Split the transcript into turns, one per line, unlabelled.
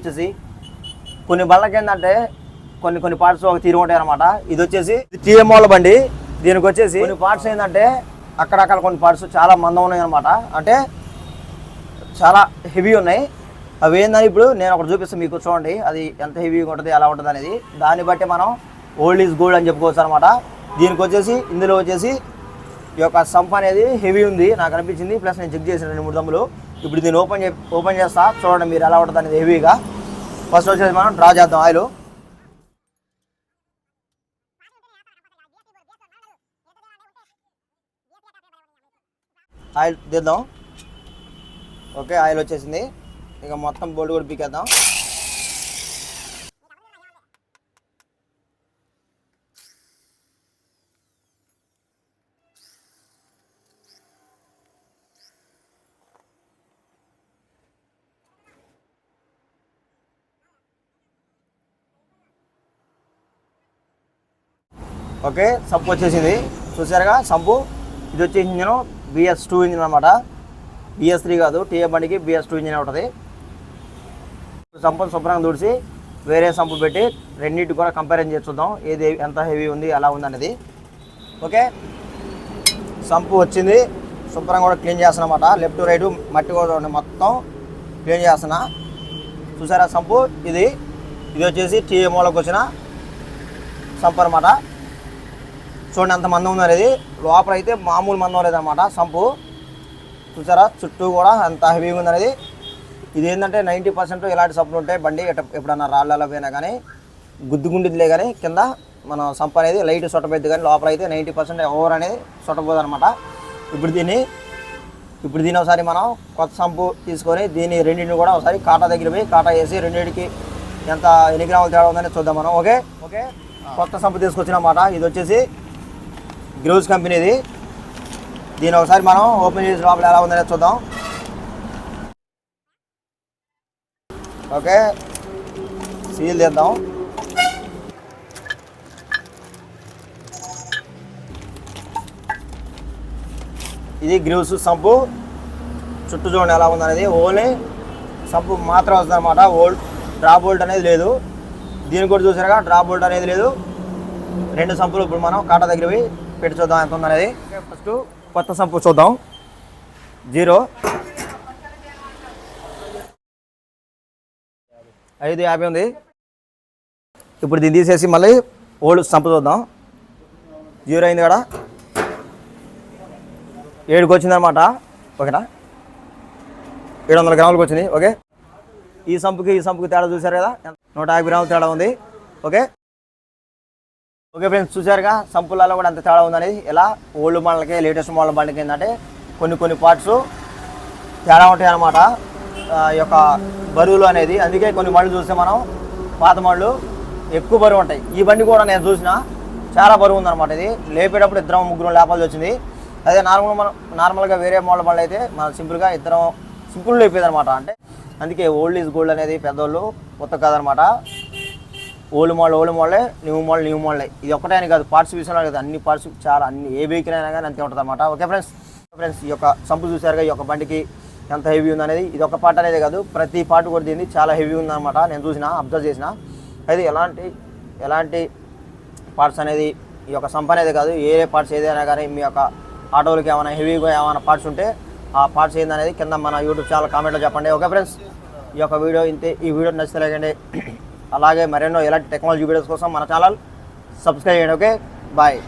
వచ్చేసి కొన్ని బళ్ళకి ఏంటంటే కొన్ని కొన్ని పార్ట్స్ ఒక తీరు ఉంటాయి అనమాట ఇది వచ్చేసి టీఎంఓల బండి. దీనికి వచ్చేసి కొన్ని పార్ట్స్ ఏంటంటే అక్కడక్కడ కొన్ని పార్ట్స్ చాలా మందం ఉన్నాయి అనమాట అంటే చాలా హెవీ ఉన్నాయి. అవి ఏందని ఇప్పుడు నేను ఒకటి చూపిస్తాను మీకు చూడండి. అది ఎంత హెవీగా ఉంటుంది ఎలా ఉంటుంది అనేది. దాన్ని బట్టి మనం ఓల్డ్ ఈజ్ గోల్డ్ అని చెప్పుకోవచ్చు అనమాట దీనికి వచ్చేసి ఇందులో వచ్చేసి ఈ యొక్క సంప్ అనేది హెవీ ఉంది. నాకు అనిపించింది. ప్లస్ నేను చెక్ చేసిన రెండు మూడు తమ్ములు ఇప్పుడు దీన్ని ఓపెన్ చే ఓపెన్ చేస్తా. చూడండి మీరు ఎలా ఉంటుంది అనేది హెవీగా. ఫస్ట్ వచ్చేసి మనం డ్రా చేద్దాం. ఆయిల్. ఆయిల్ దిద్దాం ఓకే ఆయిల్ వచ్చేసింది. ఇక మొత్తం బోల్డ్ కూడా పీకేద్దాం. ఓకే సంపు వచ్చేసింది. చూసారుగా సంపు. ఇది వచ్చేసి ఇంజిన్ బిఎస్ టూ ఇంజిన్ అనమాట బిఎస్ త్రీ కాదు టీఏ బండికి బిఎస్ టూ ఇంజిన్ ఉంటుంది. సంపును శుభ్రంగా తుడిచి వేరే సంపు పెట్టి రెండింటి కూడా కంపారిజన్ చేసి చూద్దాం. ఏది ఎంత హెవీ ఉంది ఎలా ఉంది అనేది. ఓకే? సంపు వచ్చింది. శుభ్రంగా కూడా క్లీన్ చేస్తాను అనమాట లెఫ్ట్ రైట్ మట్టి కూడా ఉంది మొత్తం. క్లీన్ చేస్తున్నా. చూసారా సంపు? ఇది. ఇది వచ్చేసి టీఏ మూలకు వచ్చిన సంపు అనమాట చూడండి ఎంత మందం ఉంది అనేది. లోపల అయితే మామూలు మందం లేదనమాట సంపు. చూసారా? చుట్టూ కూడా ఎంత హెవీగా ఉంది అనేది ఇది ఏంటంటే నైంటీ పర్సెంట్ ఇలాంటి సంపులు ఉంటాయి బండి ఎప్పుడన్నా రాళ్ళలో పోయినా కానీ గుద్దుగుండిదిలే కానీ కింద మన సంపు అనేది లైట్ సొట్టబోద్ది కానీ లోపల అయితే నైంటీ పర్సెంట్ ఓవర్ అనేది సొట్టబోదు అనమాట ఇప్పుడు దీన్ని ఇప్పుడు దీన్ని ఒకసారి మనం కొత్త సంపు తీసుకొని దీన్ని రెండింటిని కూడా ఒకసారి కాటా దగ్గర పోయి కాటా వేసి రెండింటికి ఎంత ఎన్ని గ్రాములు తేడా ఉందని చూద్దాం మనం. ఓకే? ఓకే. కొత్త సంపు తీసుకొచ్చినమాట. ఇది వచ్చేసి గ్రూజ్ కంపెనీది. దీని ఒకసారి మనం ఓపెన్ చేసి లోపల ఎలా ఉందనేది చూద్దాం. ఓకే. సీల్ తీద్దాం ఇది గ్రీవ్స్ సంపు. చుట్టూ చూడండి ఎలా ఉందనేది. ఓన్లీ సంపు మాత్రం వస్తుంది అనమాట ఓల్డ్ డ్రా బోల్ట్ అనేది లేదు. దీని కూడా చూసారుగా డ్రా బోల్ట్ అనేది లేదు. రెండు సంపులు ఇప్పుడు మనం కాటా దగ్గరవి పెట్టి చూద్దాం ఎంత ఉందనేది. ఫస్ట్ కొత్త సంపు చూద్దాం. జీరో. ఐదు యాభై ఉంది. ఇప్పుడు దీన్ని తీసేసి మళ్ళీ ఓల్డ్ సంపు చూద్దాం. జీరో అయింది కదా. ఏడుకి వచ్చిందనమాట ఓకేనా? ఏడు వందల గ్రాములకు వచ్చింది. ఓకే. ఈ సంపుకి ఈ సంపుకి తేడా చూసారు కదా? నూట యాభై గ్రాముల తేడా ఉంది. ఓకే. ఓకే ఫ్రెండ్స్ చూసారుగా సంపులలో కూడా అంత తేడా ఉందనేది. ఇలా ఓల్డ్ మోడల్కి లేటెస్ట్ మోడల్ బండికి ఏంటంటే కొన్ని కొన్ని పార్ట్స్ తేడా ఉంటాయి అన్నమాట ఈ యొక్క బరువులు అనేది. అందుకే కొన్ని మళ్ళీ చూస్తే మనం పాత మళ్ళు ఎక్కువ బరువు ఉంటాయి. ఈ బండి కూడా నేను చూసిన చాలా బరువు ఉందన్నమాట ఇది. లేపేటప్పుడు ఇద్దరం ముగ్గురు లేపాల్సి వచ్చింది. అదే నార్మల్ మనం నార్మల్గా వేరే మోడల్ బండ్లు అయితే మనం సింపుల్గా ఇద్దరం సింపుల్ లేపేది అనమాట అంటే అందుకే ఓల్డ్ ఈజ్ గోల్డ్ అనేది పెద్దోళ్ళు కొత్త కాదనమాట ఓల్డ్ మోడల్ ఓల్డ్ మోడలే న్యూ మోడల్ న్యూ మోడలే. ఇది ఒకటే అని కాదు పార్ట్స్ విషయంలో కాదు అన్ని పార్ట్స్ చాలా అన్ని ఏ వెహికల్ అయినా కానీ అంతే ఉంటుంది అనమాట ఓకే ఫ్రెండ్స్ ఫ్రెండ్స్ ఈ యొక్క సంపు చూసారుగా ఈ యొక్క బండికి ఎంత హెవీ ఉంది అనేది ఇది ఒక పార్ట్ అనేది కాదు ప్రతి పార్ట్ కూడా దీన్ని చాలా హెవీ ఉందన్నమాట. నేను చూసిన అబ్జర్వ్ చేసిన. అయితే ఎలాంటి ఎలాంటి పార్ట్స్ అనేది ఈ యొక్క సంప అనేది కాదు ఏ ఏ పార్ట్స్ ఏదైనా కానీ మీ యొక్క ఆటోలకి ఏమైనా హెవీగా ఏమైనా పార్ట్స్ ఉంటే ఆ పార్ట్స్ ఏందనేది కింద మన యూట్యూబ్ ఛానల్ కామెంట్లో చెప్పండి. ఓకే ఫ్రెండ్స్ ఈ యొక్క వీడియో ఇంతే ఈ వీడియో నచ్చితే అలాగే మరెన్నో ఎలాంటి టెక్నాలజీ వీడియోస్ కోసం మన ఛానల్ సబ్స్క్రైబ్ చేయండి ఓకే బాయ్